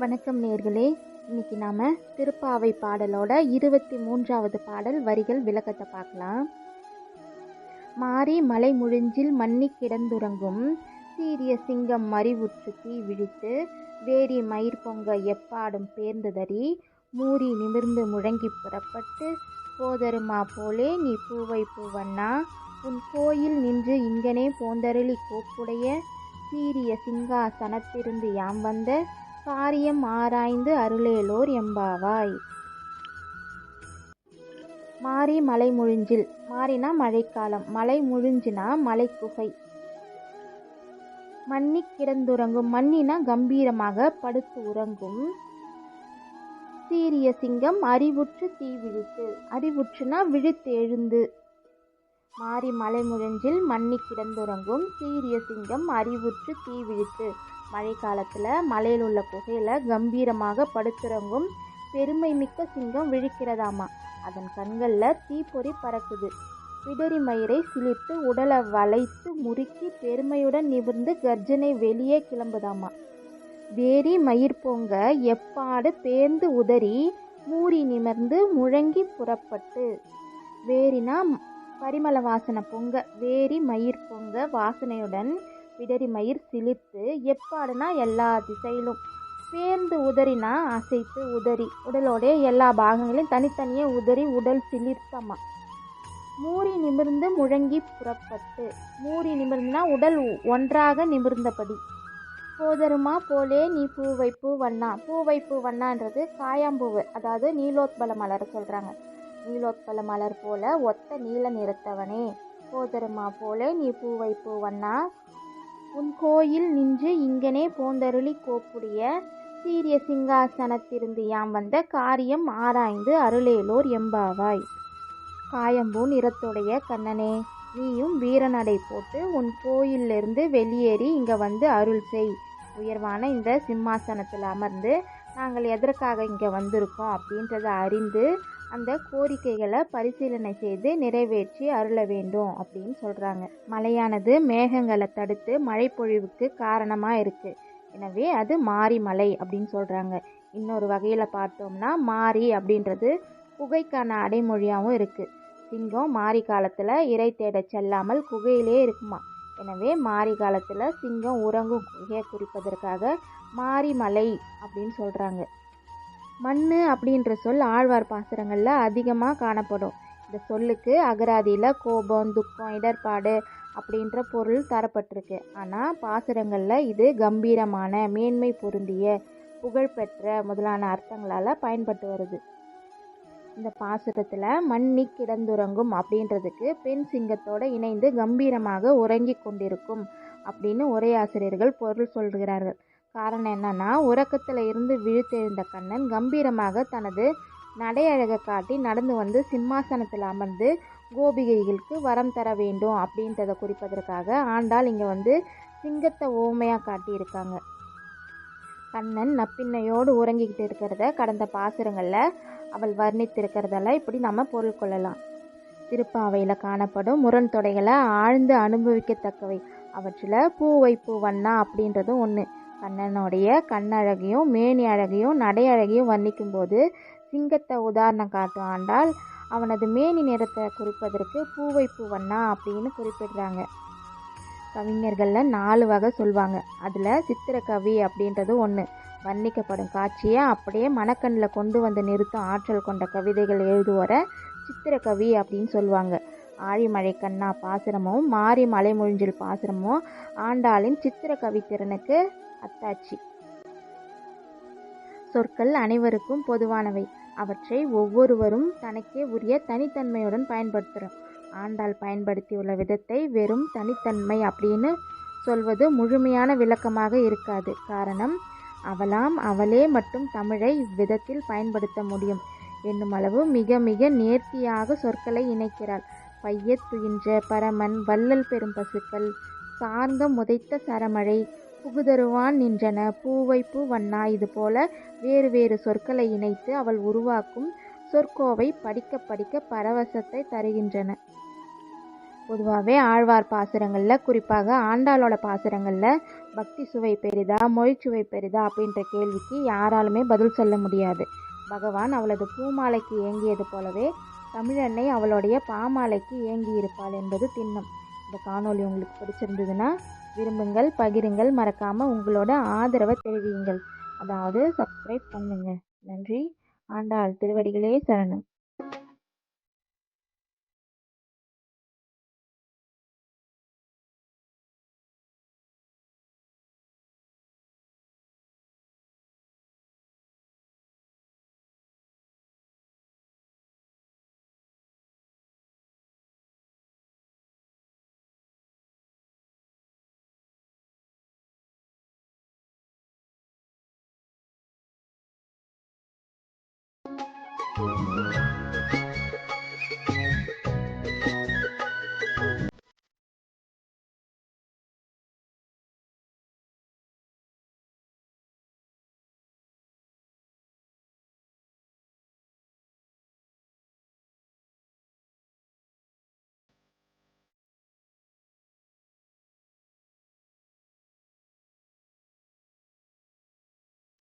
வணக்கம் நேர்களே. இன்னைக்கு நாம திருப்பாவை பாடலோட இருபத்தி மூன்றாவது பாடல் வரிகள் விளக்கத்தை பார்க்கலாம். மாறி மலை முழிஞ்சில் மன்னி கிடந்துறங்கும் சீரிய சிங்கம் மறிவுற்று தீ விழித்து வேரி மயிர் பொங்க எப்பாடும் பேர்ந்ததறி மூறி நிமிர்ந்து முழங்கி புறப்பட்டு போதருமா போலே நீ பூவை பூவண்ணா உன் கோயில் நின்று இங்கனே போந்தருளி கோப்புடைய சீரிய சிங்காசனத்திருந்து யாம் வந்த காரியம் ஆராய்ந்து அருளேலோர் எம்பாவாய். மாறி மலை முழிஞ்சில் மாறினா மழைக்காலம் மலை முழிஞ்சினா மலைக்குகை. மன்னி கிடந்துறங்கும் மண்ணினா கம்பீரமாக படுத்து உறங்கும். சீரிய சிங்கம் அறிவுற்று தீ விழித்து அறிவுற்றுனா விழித்து எழுந்து மாறி மலை முழஞ்சில் மண்ணி கிடந்துறங்கும் சீரிய சிங்கம் அறிவுற்று தீ விழித்து. மழை காலத்தில் மலையில் உள்ள குகையில் கம்பீரமாக படுத்துறங்கும் பெருமை மிக்க சிங்கம் விழிக்கிறதாமா? அதன் கண்களில் தீப்பொறி பறக்குது. பிடரி மயிரை சிலிர்த்து உடலை வளைத்து முறுக்கி பெருமையுடன் நிமிர்ந்து கர்ஜனை வெளியே கிளம்புதாமா? வேரி மயிர் பொங்க எப்பாடு பேர்ந்து உதறி மூறி நிமிர்ந்து முழங்கி புறப்பட்டு. வேரினா பரிமள வாசனை பொங்க வேரி மயிர் பொங்க வாசனையுடன் விடரி மயிர் சிலிர்த்து எப்பாடுனா எல்லா திசையிலும். சேர்ந்து உதறினா அசைத்து உதறி. உடலோடைய எல்லா பாகங்களையும் தனித்தனியே உதறி உடல் சிலிர்த்தமா. மூறி நிமிர்ந்து முழங்கி புறப்பட்டு. மூறி நிமிர்ந்துனா உடல் ஒன்றாக நிமிர்ந்தபடி. போதருமா போலே நீ பூ வைப்பு வண்ணா. பூ வைப்பு வண்ணான்றது காயாம்பூவு அதாவது நீலோத்பல மலர் சொல்கிறாங்க நீலோத்பல மலர் போல ஒத்த நீல நிறத்தவனே. போதருமா போலே நீ பூ பூவண்ணா வண்ணா. உன் கோயில் நின்று இங்கனே போந்தருளி கோப்புடைய சீரிய சிங்காசனத்திருந்து யாம் வந்த காரியம் ஆராய்ந்து அருளேலோர் எம்பாவாய். காயம்பூ நிறத்துடைய கண்ணனே நீயும் வீரநடை போட்டு உன் கோயிலிருந்து வெளியேறி இங்கே வந்து அருள் செய். உயர்வான இந்த சிம்மாசனத்தில் அமர்ந்து நாங்கள் எதற்காக இங்கே வந்திருக்கோம் அப்படின்றத அறிந்து அந்த கோரிக்கைகளை பரிசீலனை செய்து நிறைவேற்றி அருள வேண்டும் அப்படின்னு சொல்கிறாங்க மலையானது மேகங்களை தடுத்து மழை பொழிவுக்கு காரணமாக இருக்குது எனவே அது மாரி மலை அப்படின்னு சொல்கிறாங்க இன்னொரு வகையில் பார்த்தோம்னா மாரி அப்படின்றது குகைக்கான அடைமொழியாகவும் இருக்குது சிங்கம் மாரி காலத்தில் இறை தேட செல்லாமல் குகையிலே இருக்குமா? எனவே மாரி காலத்தில் சிங்கம் உறங்கும் குகையை குறிப்பதற்காக மாரிமலை அப்படின்னு சொல்கிறாங்க மண் அப்படின்ற சொல் ஆழ்வார் பாசுரங்களில் அதிகமாக காணப்படும். இந்த சொல்லுக்கு அகராதியில் கோபம் துக்கம் இடர்பாடு அப்படின்ற பொருள் தரப்பட்டிருக்கு. ஆனால் பாசுரங்களில் இது கம்பீரமான மேன்மை பொருந்திய புகழ்பெற்ற முதலான அர்த்தங்களால் பயன்பட்டு வருது. இந்த பாசுரத்தில் மண்ணி கிடந்துறங்கும் அப்படின்றதுக்கு பெண் சிங்கத்தோடு இணைந்து கம்பீரமாக உறங்கி கொண்டிருக்கும் அப்படின்னு உரையாசிரியர்கள் பொருள் சொல்கிறார்கள். காரணம் என்னன்னா உறக்கத்தில் இருந்து விழித்தெழுந்த கண்ணன் கம்பீரமாக தனது நடையழகை காட்டி நடந்து வந்து சிம்மாசனத்தில் அமர்ந்து கோபிகைகளுக்கு வரம் தர வேண்டும் அப்படின்றத குறிப்பதற்காக ஆண்டாள் இங்கே வந்து சிங்கத்தை ஓமையாக காட்டியிருக்காங்க. கண்ணன் நப்பின்னையோடு உறங்கிக்கிட்டு இருக்கிறத கடந்த பாசுரங்களில் அவள் வர்ணித்திருக்கிறதெல்லாம் இப்படி நம்ம பொருள் கொள்ளலாம். திருப்பாவையில் காணப்படும் முரண் தொடைகளை ஆழ்ந்து அனுபவிக்கத்தக்கவை. அவற்றில் பூவை பூவண்ணா அப்படின்றதும் ஒன்று கண்ணனுடைய கண்ணழகையும் மேனி அழகையும் நடை அழகையும் வர்ணிக்கும் போது சிங்கத்தை உதாரணம் காட்டும் ஆண்டால் அவனது மேனி நிறத்தை குறிப்பதற்கு பூவை பூவண்ணா அப்படின்னு குறிப்பிடுறாங்க. கவிஞர்களில் நாலு வகை சொல்லுவாங்க அதில் சித்திரக்கவி அப்படின்றது ஒன்று வர்ணிக்கப்படும் காட்சியை அப்படியே மனக்கண்ணில் கொண்டு வந்து நிறுத்தும் ஆற்றல் கொண்ட கவிதைகள் எழுதுவர சித்திரக்கவி அப்படின்னு சொல்லுவாங்க ஆழிமழை கண்ணா பாசுரமும் மாறி மலைமொழிஞ்சில் பாசுரமும் ஆண்டாளின் சித்திர கவித்திறனுக்கு அத்தாட்சி சொற்கள் அனைவருக்கும் பொதுவானவை. அவற்றை ஒவ்வொருவரும் தனக்கே உரிய தனித்தன்மையுடன் பயன்படுத்துகிறோம் ஆண்டாள் பயன்படுத்தியுள்ள விதத்தை வெறும் தனித்தன்மை அப்படின்னு சொல்வது முழுமையான விளக்கமாக இருக்காது. காரணம் அவளாம் அவளே மட்டும் தமிழை இவ்விதத்தில் பயன்படுத்த முடியும் என்னும் அளவு மிக மிக நேர்த்தியாக சொற்களை இணைக்கிறாள். பையத் துயின்ற பரமன் வள்ளல் பெரும் பசுக்கள் சார்ந்த முதைத்த சரமழை புகுதருவான் நின்றன. பூவை பூவண்ணா இது போல வேறு வேறு சொற்களை இணைத்து அவள் உருவாக்கும் சொற்கோவை படிக்க படிக்க பரவசத்தை தருகின்றன. பொதுவாகவே ஆழ்வார் பாசுரங்களில் குறிப்பாக ஆண்டாளோட பாசுரங்களில் பக்தி சுவை பெரிதா மொழிச்சுவை பெரிதா அப்படின்ற கேள்விக்கு யாராலுமே பதில் சொல்ல முடியாது. பகவான் அவளது பூமாலைக்கு ஏங்கியது போலவே தமிழன்னை அவளுடைய பாமாலைக்கு ஏங்கி இருப்பாள் என்பது திண்ணம். இந்த காணொளி உங்களுக்கு பிடிச்சிருந்ததுன்னா விரும்புங்கள் பகிருங்கள் மறக்காமல் உங்களோட ஆதரவை தெரிவியுங்கள். அதாவது சப்ஸ்கிரைப் பண்ணுங்கள் நன்றி. ஆண்டாள் திருவடிகளே சரணம்.